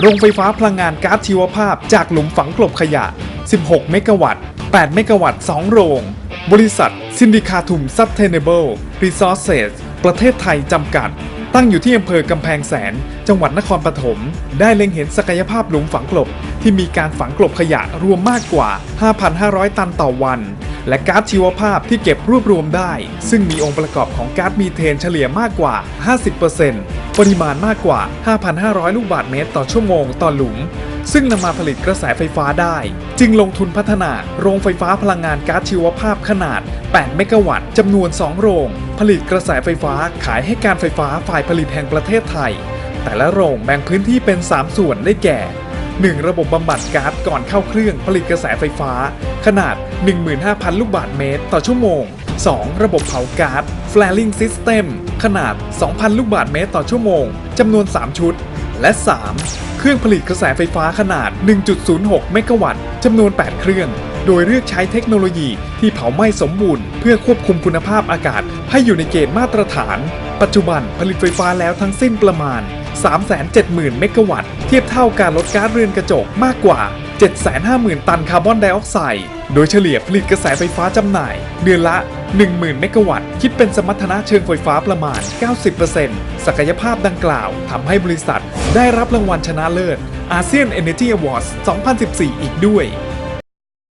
โรงไฟฟ้าพลังงานก๊าซชีวภาพ จากหลุมฝังกลบขยะ 16 เมกะวัตต์ 8 เมกะวัตต์ 2 โรง บริษัทซินดิคาทุมซั s เทเนเบิลรีซอสเซสประเทศไทยจำกัด ตั้งอยู่ที่อำเภอกำแพงแสน จังหวัดนครปฐม ได้เล็งเห็นศักยภาพหลุมฝังกลบ ที่มีการฝังกลบขยะรวมมากกว่า 5,500 ตันต่อวัน และก๊าซชีวภาพที่เก็บรวบรวมได้ ซึ่งมีองค์ประกอบของก๊าซมีเทนเฉลี่ยมากกว่า 50%ปริมาณมากกว่า 5,500 ลูกบาศก์เมตรต่อชั่วโมงต่อหลุม ซึ่งนำมาผลิตกระแสไฟฟ้าได้ จึงลงทุนพัฒนาโรงไฟฟ้าพลังงานก๊าซชีวภาพขนาด 8 เมกะวัตต์จำนวน 2 โรง ผลิตกระแสไฟฟ้าขายให้การไฟฟ้าฝ่ายผลิตแห่งประเทศไทย แต่ละโรงแบ่งพื้นที่เป็น 3 ส่วนได้แก่ 1. ระบบบำบัดก๊าซก่อนเข้าเครื่องผลิตกระแสไฟฟ้า ขนาด 15,000 ลูกบาศก์เมตร ต่อชั่วโมง 2. ระบบเผาก๊าซ flaring system ขนาด 2,000 ลูกบาศก์เมตร ต่อชั่วโมง จำนวน 3 ชุด และ 3. เครื่องผลิตกระแสไฟฟ้าขนาด 1.06 เมกะวัตต์จำนวน 8 เครื่อง โดยเลือกใช้เทคโนโลยีที่เผาไหม้สมบูรณ์ เพื่อควบคุมคุณภาพอากาศ ให้อยู่ในเกณฑ์มาตรฐาน ปัจจุบันผลิตไฟฟ้าแล้วทั้งสิ้นประมาณ 370,000 เมกะวัตต์ เทียบเท่าการลดก๊าซเรือนกระจกมากกว่า 750,000 ตันคาร์บอนไดออกไซด์ โดยเฉลี่ยผลิตกระแสไฟฟ้าจำหน่าย เดือนละ 10,000 เมกะวัตต์ คิดเป็นสมรรถนะเชิงไฟฟ้าประมาณ 90%ศักยภาพดังกล่าวทำให้บริษัท ได้รับรางวัลชนะเลิศ ASEAN Energy Awards 2014 อีกด้วย